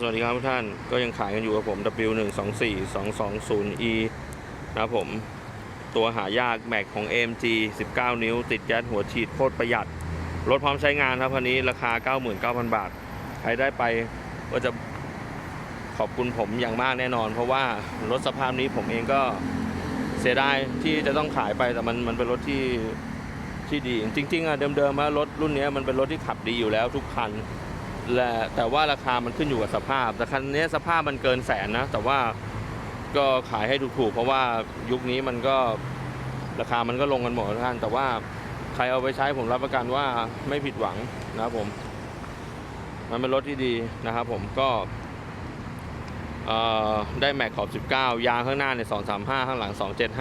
สวัสดีครับทุกท่านก็ยังขายกันอยู่กับผม W124220E นะครับผม ตัวหายากแม็กของ AMG 19 นิ้ว ติดแก๊สหัวฉีดโคตรประหยัด รถพร้อมใช้งานครับคันนี้ราคา 99,000 บาท ใครได้ไปก็จะขอบคุณผมอย่างมากแน่นอน เพราะว่ารถสภาพนี้ผมเองก็เสียดายที่จะต้องขายไปแต่มันมันเป็นรถที่ที่ดี จริงๆอะเดิมๆอะรถรุ่นนี้มันเป็นรถที่ขับดีอยู่แล้วทุกคัน และแต่ว่าราคามันขึ้นอยู่กับสภาพ แต่คันนี้สภาพมันเกินแสนนะ แต่ว่าก็ขายให้ถูกๆเพราะว่ายุคนี้มันก็ราคามันก็ลงกันหมดทุกท่านแต่ว่าใครเอาไปใช้ผมรับประกันว่าไม่ผิดหวังนะครับผม มันเป็นรถที่ดีนะครับผมก็ได้แม็กขอบ 19 ยางข้างหน้าเนี่ย235 ข้างหลัง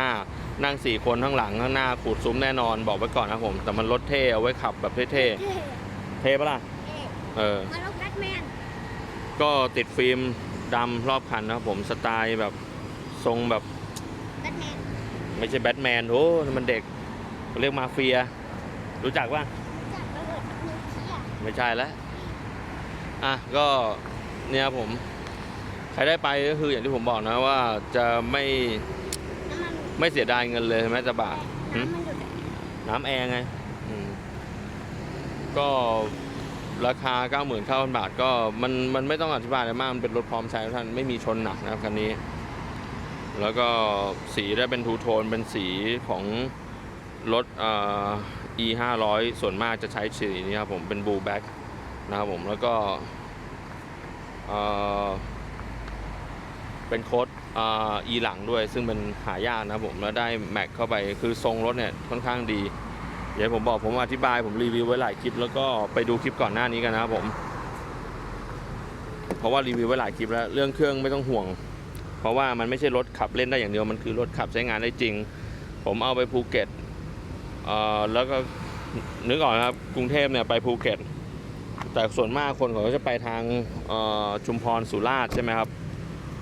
275 นั่ง 4 คนข้างหลังข้างหน้าขูดซุ้มแน่นอนบอกไว้ก่อนนะครับผม แต่มันรถเท่เอาไว้ขับแบบเท่เท่ๆเท่ปะล่ะ เท่เออ มาลบแบทแมนก็ติดฟิล์มดำรอบคันนะครับผมสไตล์แบบทรงแบบแบทแมนไม่ใช่แบทแมนโอ้นั่นมันเด็กเขาเรียกมาเฟีย รู้จักว่าจากระเบิดนิวเคลียร์ไม่ใช่แล้ว อะ ก็เนี่ยครับผม ใครได้ไปก็คืออย่างที่ผมบอกนะว่าจะไม่น้ำมันไม่เสียดายเงินเลยแม้แต่บาทหืมน้ำมันหยุดอะน้ำแอร์ไงอืมก็ ราคา9 0 0 0 0 9,000บาทก็มันมันไม่ต้องอธิบายอะไรมาก มันเป็นรถพร้อมใช้ท่านไม่มีชนหนักนะครับคันนี้ แล้วก็สีได้เป็นทูโทนเป็นสีของรถเอ่อ e 5 0 0ส่วนมากจะใช้สีนี้ครับผมเป็นบูแบ็กนะครับผมแล้วก็เอ่อเป็นโค้ดอ่อ e หลังด้วย ซึ่งเป็นหายากนะผมแล้วได้แม็กเข้าไปคือทรงรถเนี่ยค่อนข้างดี เดี๋ยวผมบอกผมอธิบายผมรีวิวไว้หลายคลิป แล้วก็ไปดูคลิปก่อนหน้านี้กันนะครับผม เพราะว่ารีวิวไว้หลายคลิปแล้วเรื่องเครื่องไม่ต้องห่วง เพราะว่ามันไม่ใช่รถขับเล่นได้อย่างเดียวมันคือรถขับใช้งานได้จริง ผมเอาไปภูเก็ตเอ่อแล้วก็นึกออกนะครับกรุงเทพเนี่ยไปภูเก็ต แต่ส่วนมากคนเขาจะไปทางชุมพรสุราษฎร์ใช่ไหมครับ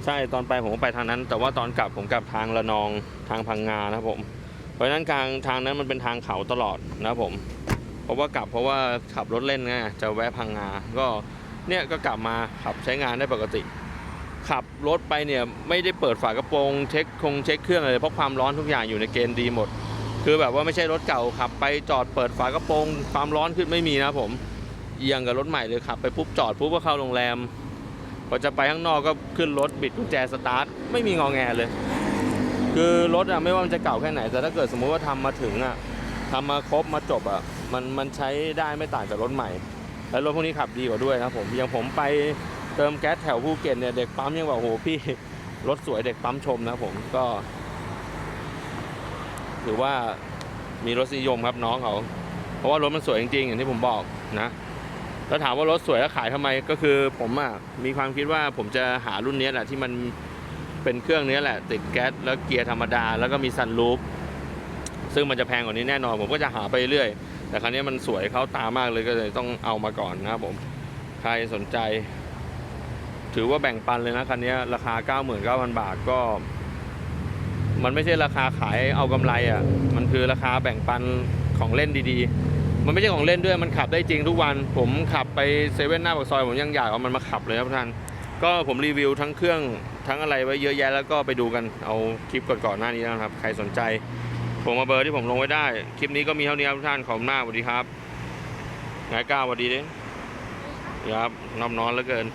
ใช่ตอนไปผมก็ไปทางนั้น แต่ว่าตอนกลับผมกลับทางระนองทางพังงานะครับผม ราะฉะนั้นทางทางนั้นมันเป็นทางเขาตลอดนะผม เพราะว่ากลับเพราะว่าขับรถเล่นไงจะแวะพังงา ก็เนี่ยก็กลับมาขับใช้งานได้ปกติ ขับรถไปเนี่ยไม่ได้เปิดฝากระโปรงเช็คคงเช็คเครื่องอะไรเพราะความร้อนทุกอย่างอยู่ในเกณฑ์ดีหมด คือแบบว่าไม่ใช่รถเก่าขับไปจอดเปิดฝากระโปรงความร้อนขึ้นไม่มีนะผมเอียงกับรถใหม่เลยขับไปปุ๊บจอดปุ๊บก็เข้าโรงแรมพอจะไปข้างนอกก็ขึ้นรถบิดกุญแจสตาร์ทไม่มีงอแงเลย คือรถอะไม่ว่ามันจะเก่าแค่ไหน แต่ถ้าเกิดสมมุติว่าทำมาถึงอะทำมาครบมาจบอะมันมันใช้ได้ไม่ต่างจากรถใหม่ แล้วรถพวกนี้ขับดีกว่าด้วยนะครับผมอย่างผมไปเติมแก๊สแถวภูเก็ตเนี่ยเด็กปั๊มยังบอกโอ้โหพี่รถสวยเด็กปั๊มชมนะผมก็ ถือว่ามีรสนิยมครับน้องเขา เพราะว่ารถมันสวยจริงๆอย่างที่ผมบอกนะแล้วถามว่ารถสวยแล้วขายทำไมก็คือ ผมอะมีความคิดว่าผมจะหารุ่นนี้แหละที่มัน เป็นเครื่องนี้แหละ ติดแก๊สแล้วเกียร์ธรรมดา แล้วก็มีซันรูฟซึ่งมันจะแพงกว่านี้แน่นอน ผมก็จะหาไปเรื่อย แต่ครั้นี้มันสวยเข้าตามากเลยก็เลยต้องเอามาก่อนนะครับผม ใครสนใจ ถือว่าแบ่งปันเลยนะคันนี้ราคา 99,000 บาทก็ มันไม่ใช่ราคาขายเอากำไรอะ มันคือราคาแบ่งปันของเล่นดีๆ มันไม่ใช่ของเล่นด้วย มันขับได้จริงทุกวัน ผมขับไปเซเว่นหน้าปากซอย ผมยังอยากเอามันมาขับเลยครับท่าน ก็ผมรีวิวทั้งเครื่องทั้งอะไรไว้เยอะแยะแล้วก็ไปดูกันเอาคลิปก่อนๆหน้านี้นะครับ ใครสนใจผมมาเบอร์ที่ผมลงไว้ได้ คลิปนี้ก็มีเท่านี้ครับทุกท่านขอบหน้าสวัสดีครับไงก้าวสวัสดีเด้ครับนอบน้อนเหลือเกิน